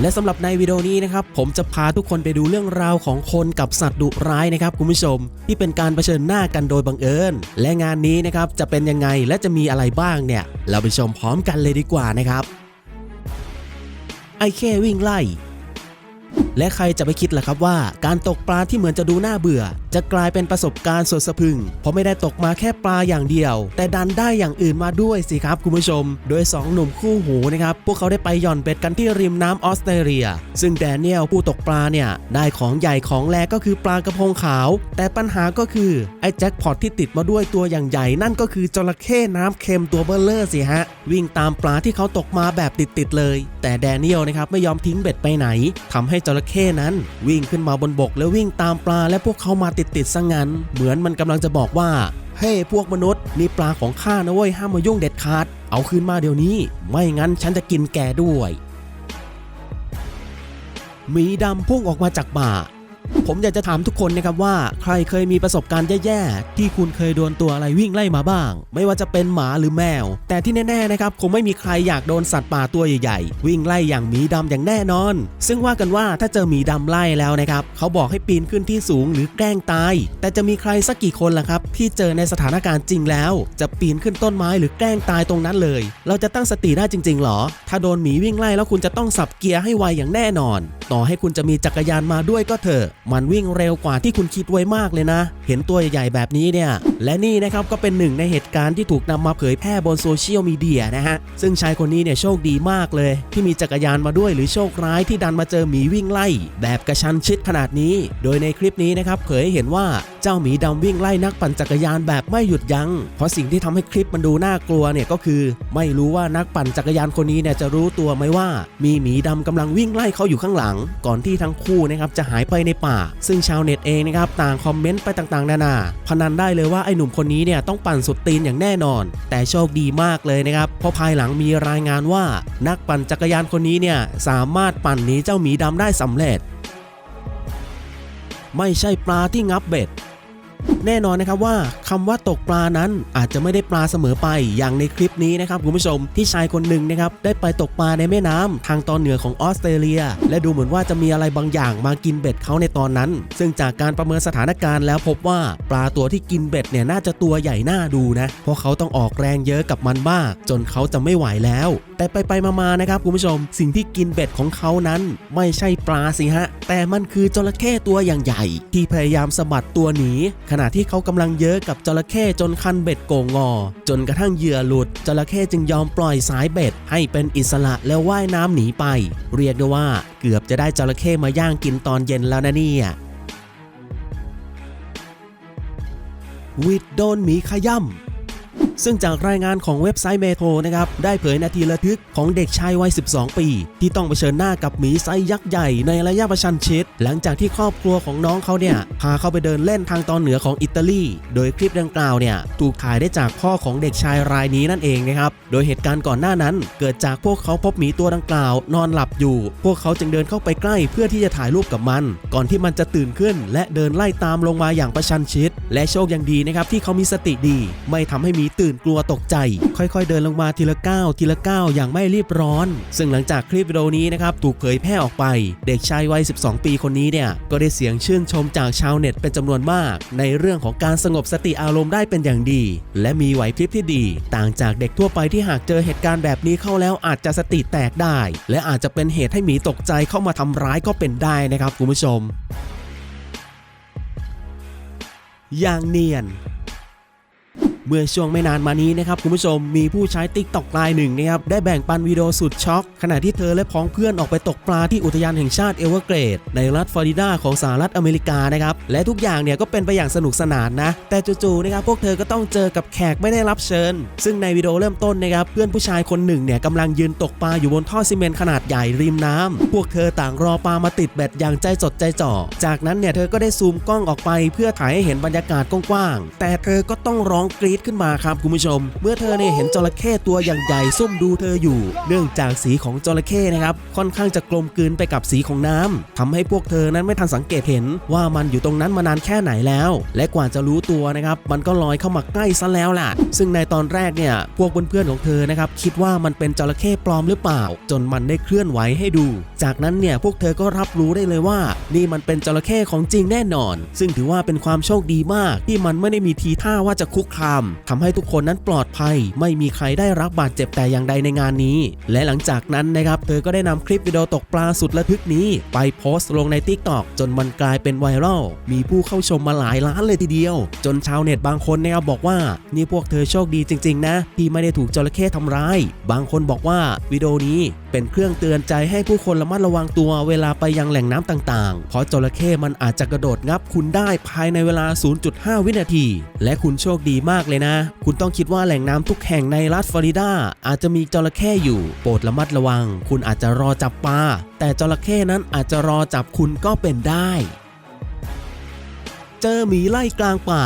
และสำหรับในวิดีโอนี้นะครับผมจะพาทุกคนไปดูเรื่องราวของคนกับสัตว์ดุร้ายนะครับคุณผู้ชม ที่เป็นการเผชิญหน้ากันโดยบังเอิญ และงานนี้นะครับจะเป็นยังไงและจะมีอะไรบ้างเนี่ย เราไปชมพร้อมกันเลยดีกว่านะครับ ไอ้แค่วิ่งไล่ และใครจะไปคิดล่ะครับว่า การตกปลาที่เหมือนจะดูน่าเบื่อ จะกลายเป็นประสบการณ์สดสะพึง เพราะไม่ได้ตกมาแค่ปลาอย่างเดียว แต่ดันได้อย่างอื่นมาด้วยสิครับคุณผู้ชม โดย 2 หนุ่มคู่หูนะครับ พวกเขาได้ไปหย่อนเบ็ดกันที่ริมน้ำออสเตรเลีย ซึ่งแดเนียลผู้ตกปลาเนี่ย ได้ของใหญ่ของแรก็คือปลากระพงขาว แต่ปัญหาก็คือ ไอ้แจ็คพอตที่ติดมาด้วยตัวอย่างใหญ่ นั่นก็คือจระเข้น้ำเค็มตัวเบลเลอร์สิฮะ วิ่งตามปลาที่เขาตกมาแบบติดๆเลย แต่แดเนียลนะครับไม่ยอมทิ้งเบ็ดไปไหนทำให้จระเข้นั้น วิ่งขึ้นมาบนบกแล้ววิ่งตามปลาและพวกเขามาติดติดซะงงั้น เหมือนมันกำลังจะบอกว่า เฮ้พวกมนุษย์นี่ปลาของข้านะเว้ยห้ามมายุ่งเด็ดขาด เอาคืนมาเดี๋ยวนี้ ไม่งั้นฉันจะกินแกด้วยหมีดำพุ่งออกมาจากบ่า ผมอยากจะถามทุกคนนะครับว่า ใครเคยมีประสบการณ์แย่ๆ ที่คุณเคยโดนตัวอะไรวิ่งไล่มาบ้าง ไม่ว่าจะเป็นหมาหรือแมว แต่ที่แน่ๆนะครับคงไม่มีใครอยากโดนสัตว์ป่าตัวใหญ่ๆ วิ่งไล่อย่างหมีดำอย่างแน่นอน ซึ่งว่ากันว่าถ้าเจอหมีดำไล่แล้วนะครับเขาบอกให้ปีนขึ้นที่สูงหรือแกล้งตาย แต่จะมีใครสักกี่คนล่ะครับ ที่เจอในสถานการณ์จริงแล้ว จะปีนขึ้นต้นไม้หรือแกล้งตายตรงนั้นเลย เราจะตั้งสติได้จริงๆหรอ ถ้าโดนหมีวิ่งไล่แล้วคุณจะต้องสับเกียร์ให้ไวอย่างแน่นอน ต่อให้คุณจะมีจักรยานมาด้วยก็เถอะ มันวิ่งเร็วกว่าที่คุณคิดไว้มากเลยนะ เห็นตัวใหญ่ๆแบบนี้เนี่ย และนี่นะครับก็เป็นหนึ่งในเหตุการณ์ที่ถูกนำมาเผยแพร่บนโซเชียลมีเดียนะฮะ ซึ่งชายคนนี้เนี่ยโชคดีมากเลย ที่มีจักรยานมาด้วยหรือโชคร้ายที่ดันมาเจอหมีวิ่งไล่ แบบกระชั้นชิดขนาดนี้ โดยในคลิปนี้นะครับเผยให้เห็นว่า จ้าหมีดำวิ่งไล่นักปั่นจักรยานแบบไม่หยุดยัง้ง เพราะสิ่งที่ทำให้คลิปมันดูน่ากลัวเนี่ยก็คือ ไม่รู้ว่านักปั่นจักรยานคนนี้เนี่ยจะรู้ตัวไหมว่า มีหมีดำกำลังวิ่งไล่เขาอยู่ข้างหลัง ก่อนที่ทั้งคู่นะครับจะหายไปในป่า ซึ่งชาวเน็ตเองนะครับต่างคอมเมนต์ไปต่างๆ นานา พนันได้เลยว่าไอ้หนุ่มคนนี้เนี่ยต้องปั่นสุดตีนอย่างแน่นอน แต่โชคดีมากเลยนะครับเพราะภายหลังมีรายงานว่า นักปั่นจักรยานคนนี้เนี่ยสามารถปั่นหนีเจ้าหมีดำได้สำเร็จ ไม่ใช่ปลาที่งับเบ็ด แน่นอนนะครับว่าคำว่าตกปลานั้นอาจจะไม่ได้ปลาเสมอไปอย่างในคลิปนี้นะครับคุณผู้ชมที่ชายคนหนึ่งนะครับได้ไปตกปลาในแม่น้ำทางตอนเหนือของออสเตรเลีย และดูเหมือนว่าจะมีอะไรบางอย่างมากินเบ็ดเขาในตอนนั้น ซึ่งจากการประเมินสถานการณ์แล้วพบว่าปลาตัวที่กินเบ็ดเนี่ยน่าจะตัวใหญ่หน่าดูนะเพราะเขาต้องออกแรงเยอะกับมันมาก จนเขาจะไม่ไหวแล้ว แต่ไปไปมาๆนะครับคุณผู้ชม สิ่งที่กินเบ็ดของเขานั้น ไม่ใช่ปลาสิฮะแต่มันคือจระเข้ตัวอย่างใหญ่ ที่พยายามสะบัดตัวหนีขณะที่เขากำลังเยอะกับจระเข้จนคันเบ็ดโกงงอ จนกระทั่งเหยื่อหลุดจระเข้จึงยอมปล่อยสายเบ็ด ให้เป็นอิสระแล้วว่ายน้ำหนีไป เรียกได้ว่าเกือบจะได้จระเข้มาย่างกินตอนเย็นแล้วนะเนี่ยวิดโดนหมีขย่ำ ซึ่งจากรายงานของเว็บไซต์เมโทรนะครับได้เผยนาทีระทึกของเด็กชายวัย 12 ปี ที่ต้องเผชิญหน้ากับหมีไซยักษ์ใหญ่ในระยะประชันชิดหลังจากที่ครอบครัวของน้องเขาเนี่ยพาเขาไปเดินเล่นทางตอนเหนือของอิตาลี โดยคลิปดังกล่าวเนี่ยถูกถ่ายได้จากพ่อของเด็กชายรายนี้นั่นเองนะครับโดยเหตุการณ์ก่อนหน้านั้น เกิดจากพวกเขาพบหมีตัวดังกล่าว นอนหลับอยู่ พวกเขาจึงเดินเข้าไปใกล้เพื่อที่จะถ่ายรูปกับมัน ก่อนที่มันจะตื่นขึ้น และเดินไล่ตามลงมาอย่างประชันชิด และโชคยังดีนะครับที่เขามีสติดี ไม่ทำให้มีตื่นกลัวตกใจ ค่อยๆ เดินลงมาทีละก้าวทีละก้าวอย่างไม่รีบร้อน ซึ่งหลังจากคลิปวิดีโอนี้นะครับถูกเผยแพร่ออกไป เด็กชายวัย 12 ปีคนนี้เนี่ยก็ได้เสียงชื่นชมจากชาวเน็ตเป็นจำนวนมาก ในเรื่องของการสงบสติอารมณ์ได้เป็นอย่างดี และมีไหวพริบที่ดี ต่างจากเด็กทั่วไปที่หากเจอเหตุการณ์แบบนี้เข้าแล้วอาจจะสติแตกได้ และอาจจะเป็นเหตุให้หมีตกใจเข้ามาทำร้ายก็เป็นได้นะครับคุณผู้ชมอย่างเนียน เมื่อช่วงไม่นานมานี้นะครับคุณผู้ชมมีผู้ใช้ติ๊กตอกรายหนึ่งนะครับได้แบ่งปันวิดีโอสุดช็อก ขณะที่เธอและพ้องเพื่อนออกไปตกปลาที่อุทยานแห่งชาติเอเวอร์เกรดในรัฐฟลอริดาของสหรัฐอเมริกานะครับและทุกอย่างเนี่ยก็เป็นไปอย่างสนุกสนานนะ แต่จู่ๆนะครับพวกเธอก็ต้องเจอกับแขกไม่ได้รับเชิญ ซึ่งในวิดีโอเริ่มต้นนะครับเพื่อนผู้ชายคนหนึ่งเนี่ยกำลังยืนตกปลาอยู่บนท่อซีเมนต์ขนาดใหญ่ริมน้ำพวกเธอต่างรอปลามาติดแบตอย่างใจจดใจจ่อ จากนั้นเนี่ยเธอก็ได้ซูมกล้องออกไปเพื่อถ่ายให้เห็นบรรยากาศกว้างๆแต่เธอก็ต้องร้องกรี๊ดดขึ้นมาครับคุณผู้ชม เมื่อเธอเนี่ยเห็นจระเข้ตัวอย่างใหญ่ซุ่มดูเธออยู่ เนื่องจากสีของจระเข้นะครับค่อนข้างจะกลมกลืนไปกับสีของน้ำทำให้พวกเธอนั้นไม่ทันสังเกตเห็นว่ามันอยู่ตรงนั้นมานานแค่ไหนแล้ว และกว่าจะรู้ตัวนะครับมันก็ลอยเข้ามาใกล้ซะแล้วล่ะ ซึ่งในตอนแรกเนี่ยพวกเพื่อนๆของเธอนะครับคิดว่ามันเป็นจระเข้ปลอมหรือเปล่า จนมันได้เคลื่อนไหวให้ดู จากนั้นเนี่ยพวกเธอก็รับรู้ได้เลยว่า นี่มันเป็นจระเข้ของจริงแน่นอน ซึ่งถือว่าเป็นความโชคดีมากที่มันไม่ได้มีทีท่าว่าจะคุกคามทำให้ทุกคนนั้นปลอดภัย ไม่มีใครได้รับบาดเจ็บแต่อย่างใดในงานนี้ และหลังจากนั้นนะครับเธอก็ได้นำคลิปวิดีโอตกปลาสุดระทึกนี้ ไปโพสต์ลงใน t ิ k t o k จนมันกลายเป็นไวรัลมีผู้เข้าชมมาหลายล้านเลยทีเดียว จนชาวเน็ตบางคนนะครับบอกว่า นี่พวกเธอโชคดีจริง ๆ นะ ที่ไม่ได้ถูกจระเข้ทำร้าย บางคนบอกว่าวิดีโอนี้ เป็นเครื่องเตือนใจให้ผู้คนระมัดระวังตัวเวลาไปยังแหล่งน้ำต่างๆ เพราะจระเข้มันอาจจะกระโดดงับคุณได้ภายในเวลา 0.5 วินาที และคุณโชคดีมากเลยนะ คุณต้องคิดว่าแหล่งน้ำทุกแห่งในรัฐฟลอริดาอาจจะมีจระเข้อยู่ โปรดระมัดระวัง คุณอาจจะรอจับปลาแต่จระเข้นั้นอาจจะรอจับคุณก็เป็นได้ เจอหมีไล่กลางป่า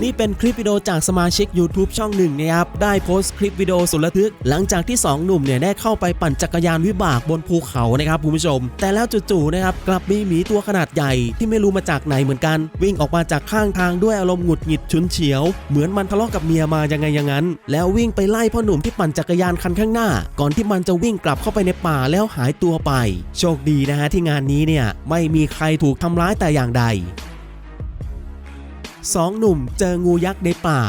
นี่เป็นคลิปวิดีโอจากสมาชิก YouTube ช่องหนึ่งนะครับ ได้โพสต์คลิปวิดีโอสุดระทึก หลังจากที่ 2 หนุ่มเนี่ยได้เข้าไปปั่นจักรยานวิบากบนภูเขานะครับคุณผู้ชม แต่แล้วจู่ๆนะครับกลับมีหมีตัวขนาดใหญ่ที่ไม่รู้มาจากไหนเหมือนกัน วิ่งออกมาจากข้างทางด้วยอารมณ์หงุดหงิดฉุนเฉียว เหมือนมันทะเลาะกับเมียมายังไงอย่างนั้น แล้ววิ่งไปไล่พ่อหนุ่มที่ปั่นจักรยานคันข้างหน้า ก่อนที่มันจะวิ่งกลับเข้าไปในป่าแล้วหายตัวไป โชคดีนะฮะที่งานนี้เนี่ยไม่มีใครถูกทำร้ายแต่อย่างใด สองหนุ่มเจองูยักษ์ในป่า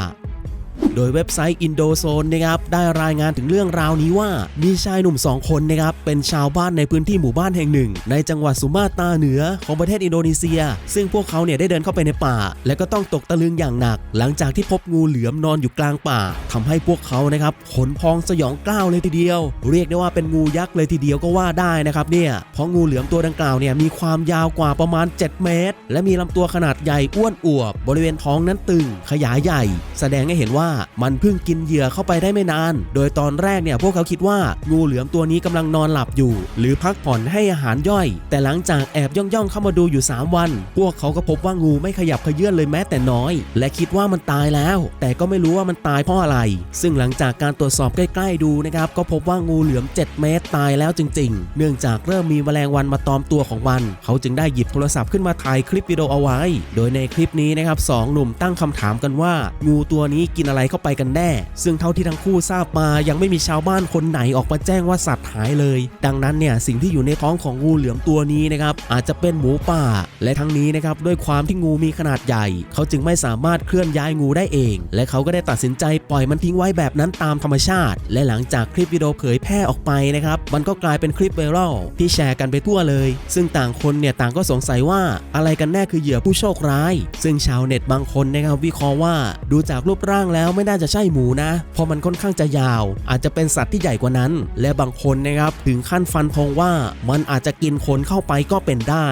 โดยเว็บไซต์อินโดโซนนะครับได้รายงานถึงเรื่องราวนี้ว่า มีชายหนุ่ม 2 คนนะครับเป็นชาวบ้านในพื้นที่หมู่บ้านแห่งหนึ่ง ในจังหวัดสุมาตราเหนือของประเทศอินโดนีเซีย ซึ่งพวกเขาเนี่ยได้เดินเข้าไปในป่า และก็ต้องตกตะลึงอย่างหนัก หลังจากที่พบงูเหลือมนอนอยู่กลางป่าทำให้พวกเขานะครับขนพองสยองกล้าวเลยทีเดียว เรียกได้ว่าเป็นงูยักษ์เลยทีเดียวก็ว่าได้นะครับเนี่ยเพราะงูเหลือมตัวดังกล่าวเนี่ยมีความยาวกว่าประมาณ 7 เมตร และมีลำตัวขนาดใหญ่อ้วนอวบ บริเวณท้องนั้นตึง ขยายใหญ่ แสดงให้เห็นว่ามันเพิ่งกินเหยื่อเข้าไปได้ไม่นาน โดยตอนแรกเนี่ยพวกเขาคิดว่างูเหลือมตัวนี้กำลังนอนหลับอยู่ หรือพักผ่อนให้อาหารย่อย แต่หลังจากแอบย่องๆเข้ามาดูอยู่ 3 วัน พวกเขาก็พบว่างูไม่ขยับเขยื่อนเลยแม้แต่น้อย และคิดว่ามันตายแล้ว แต่ก็ไม่รู้ว่ามันตายเพราะอะไร ซึ่งหลังจากการตรวจสอบใกล้ ๆดูนะครับก็พบว่างูเหลือม 7 เมตรตายแล้วจริง ๆ เนื่องจากเริ่มมีแมลงวันมาตอมตัวของมัน เขาจึงได้หยิบโทรศัพท์ขึ้นมาถ่ายคลิปวิดีโอเอาไว้ โดยในคลิปนี้นะครับสองหนุ่มตั้งคำถามกันว่า งูตัวนี้กินอะไรเข้าไปกันแน่ ซึ่งเท่าที่ทั้งคู่ทราบมายังไม่มีชาวบ้านคนไหนออกมาแจ้งว่าสัตว์หายเลย ดังนั้นเนี่ยสิ่งที่อยู่ในท้องของงูเหลือมตัวนี้นะครับอาจจะเป็นหมูป่า และทั้งนี้นะครับด้วยความที่งูมีขนาดใหญ่ เขาจึงไม่สามารถเคลื่อนย้ายงูได้เอง และเขาก็ได้ตัดสินใจปล่อยมันทิ้งไว้แบบนั้นตามธรรมชาติ และหลังจากคลิปวิดีโอเผยแพร่ออกไปนะครับมันก็กลายเป็นคลิปไวรัลที่แชร์กันไปทั่วเลย ซึ่งต่างคนเนี่ยต่างก็สงสัยว่าอะไรกันแน่คือเหยื่อผู้โชคร้าย ซึ่งชาวเน็ตบางคนนะครับวิเคราะห์ว่าดูจากรูปร่างแล้วแล้วไม่น่าจะใช่หมูนะ เพราะมันค่อนข้างจะยาว อาจจะเป็นสัตว์ที่ใหญ่กว่านั้น และบางคนนะครับถึงขั้นฟันพองว่ามันอาจจะกินคนเข้าไปก็เป็นได้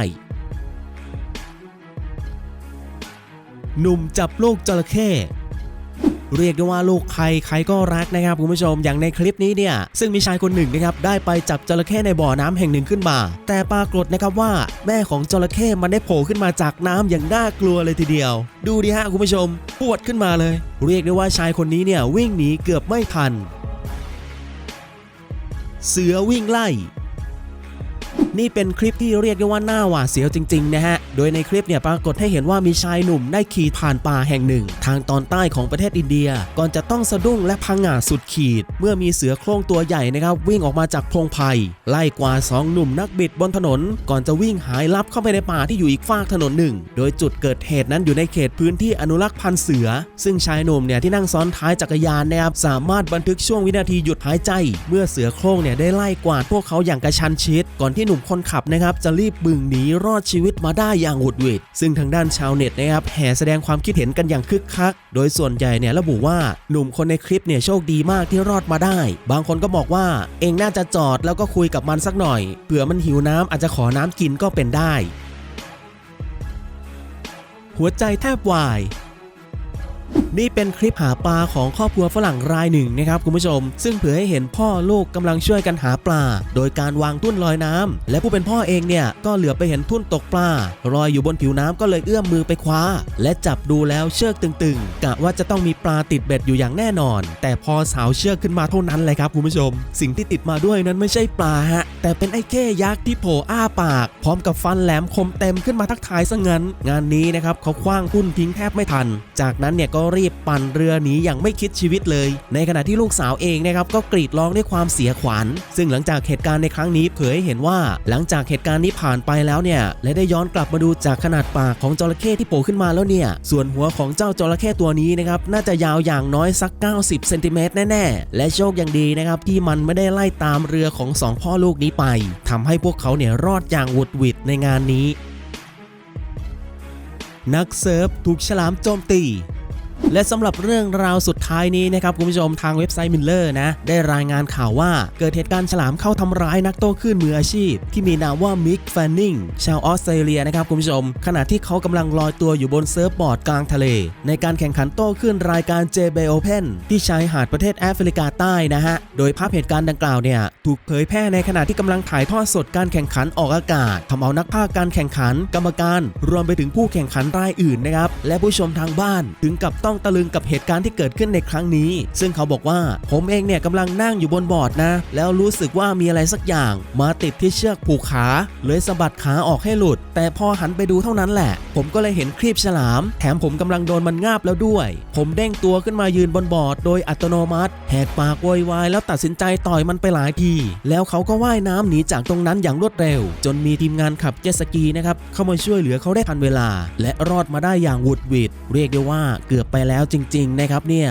หนุ่มจับลูกจระเข้ เรียกได้ว่าลูกใครใครก็รักนะครับคุณผู้ชมอย่างในคลิปนี้เนี่ยซึ่งมีชายคนหนึ่งนะครับได้ไปจับจระเข้ในบ่อน้ำแห่งหนึ่งขึ้นมา แต่ปรากฏนะครับว่าแม่ของจระเข้มันได้โผล่ขึ้นมาจากน้ำอย่างน่ากลัวเลยทีเดียว ดูดิฮะคุณผู้ชมปวดขึ้นมาเลย เรียกได้ว่าชายคนนี้เนี่ยวิ่งหนีเกือบไม่ทัน เสือวิ่งไล่ นี่เป็นคลิปที่เรียกได้ว่าหน้าหวาดเสียวจริงๆนะฮะ โดยในคลิปเนี่ยปรากฏให้เห็นว่ามีชายหนุ่มได้ขี่ผ่านป่าแห่งหนึ่ง ทางตอนใต้ของประเทศอินเดีย ก่อนจะต้องสะดุ้งและพังงาสุดขีด เมื่อมีเสือโคร่งตัวใหญ่นะครับวิ่งออกมาจากโพรงไผ่ไล่กว่าสองหนุ่มนักบิดบนถนน ก่อนจะวิ่งหายลับเข้าไปในป่าที่อยู่อีกฝากถนนหนึ่ง โดยจุดเกิดเหตุนั้นอยู่ในเขตพื้นที่อนุรักษ์พันธุ์เสือ ซึ่งชายหนุ่มเนี่ยที่นั่งซ้อนท้ายจักรยานนะครับสามารถบันทึกช่วงวินาทีหยุดหายใจ เมื่อเสือโคร่งเนี่ยได้ไล่กวาดพวกเขาอย่างกระชันชิด ก่อนที่หนุ่มคนขับนะครับจะรีบบึงหนีรอดชีวิตมาได้อย่างหุดหวิดซึ่งทางด้านชาวเน็ตนะครับแห่แสดงความคิดเห็นกันอย่างคึกคัก โดยส่วนใหญ่เนี่ยระบุว่าหนุ่มคนในคลิปเนี่ยโชคดีมากที่รอดมาได้ บางคนก็บอกว่า เองน่าจะจอดแล้วก็คุยกับมันสักหน่อยเผื่อมันหิวน้ำอาจจะขอน้ำกินก็เป็นได้ หัวใจแทบวาย นี่เป็นคลิปหาปลาของครอบครัวฝรั่งรายหนึ่งนะครับคุณผู้ชม ซึ่งเผยให้เห็นพ่อลูกกำลังช่วยกันหาปลา โดยการวางทุ่นลอยน้ำและผู้เป็นพ่อเองเนี่ยก็เหลือไปเห็นทุ่นตกปลาลอยอยู่บนผิวน้ำก็เลยเอื้อมมือไปคว้า และจับดูแล้วเชือกตึงๆกะว่าจะต้องมีปลาติดเบ็ดอยู่อย่างแน่นอน แต่พอสาวเชือกขึ้นมาเท่านั้นเลยครับคุณผู้ชม สิ่งที่ติดมาด้วยนั้นไม่ใช่ปลาฮะแต่เป็นไอ้เข้ยักษ์ที่โผล่อ้าปาก พร้อมกับฟันแหลมคมเต็มขึ้นมาทักทายซะงั้น งานนี้นะครับเขาคว้างทุ่นทิ้งแทบไม่ทัน จากนั้นเนี่ยก็รีบปั่นเรือหนีอย่างไม่คิดชีวิตเลย ในขณะที่ลูกสาวเองนะครับก็กรีดร้องด้วยความเสียขวัญ ซึ่งหลังจากเหตุการณ์ในครั้งนี้เผยให้เห็นว่า หลังจากเหตุการณ์นี้ผ่านไปแล้วเนี่ยและได้ย้อนกลับมาดูจากขนาดปากของจระเข้ที่โผล่ขึ้นมาแล้วเนี่ย ส่วนหัวของเจ้าจระเข้ตัวนี้นะครับน่าจะยาวอย่างน้อยสัก 90เซนติเมตรแน่ๆ และโชคยังดีนะครับที่มันไม่ได้ไล่ตามเรือของสองพ่อลูกนี้ไปทำให้พวกเขาเนี่ยรอดอย่างหวุดหวิดในงานนี้ นักเซิร์ฟถูกฉลามโจมตี และสำหรับเรื่องราวสุดท้ายนี้นะครับคุณผู้ชมทางเว็บไซต์มิลเลอร์นะได้รายงานข่าวว่าเกิดเหตุการณ์ฉลามเข้าทำร้ายนักโต้คลื่นมืออาชีพ ที่มีนามว่ามิกแฟนนิงชาวออสเตรเลียนะครับคุณผู้ชม ขณะที่เขากำลังลอยตัวอยู่บนเซิร์ฟบอร์ดกลางทะเล ในการแข่งขันโต้คลื่นรายการ JB Open ที่ชายหาดประเทศแอฟริกาใต้นะฮะโดยภาพเหตุการณ์ดังกล่าวเนี่ยถูกเผยแพร่ในขณะที่กำลังถ่ายทอดสดการแข่งขันออกอากาศทำเอานักพากย์การแข่งขัน กรรมการ รวมไปถึงผู้แข่งขันรายอื่นนะครับและผู้ชมทางบ้านถึงกับต้องตะลึงกับเหตุการณ์ที่เกิดขึ้นในครั้งนี้ ซึ่งเขาบอกว่าผมเองเนี่ยกำลังนั่งอยู่บนบอร์ดนะ แล้วรู้สึกว่ามีอะไรสักอย่าง มาติดที่เชือกผูกขา เลยสะบัดขาออกให้หลุด แต่พอหันไปดูเท่านั้นแหละ ผมก็เลยเห็นครีบฉลาม แถมผมกำลังโดนมันงาบแล้วด้วย ผมเด้งตัวขึ้นมายืนบนบอร์ดโดยอัตโนมัติแหกปากโวยวายแล้วตัดสินใจต่อยมันไปหลายที แล้วเขาก็ว่ายน้ำหนีจากตรงนั้นอย่างรวดเร็ว จนมีทีมงานขับเจ็ตสกีนะครับเข้ามาช่วยเหลือเขาได้ทันเวลา และรอดมาได้อย่างหวุดหวิดเรียกได้ว่าเกือบไปแล้วจริงๆนะครับเนี่ย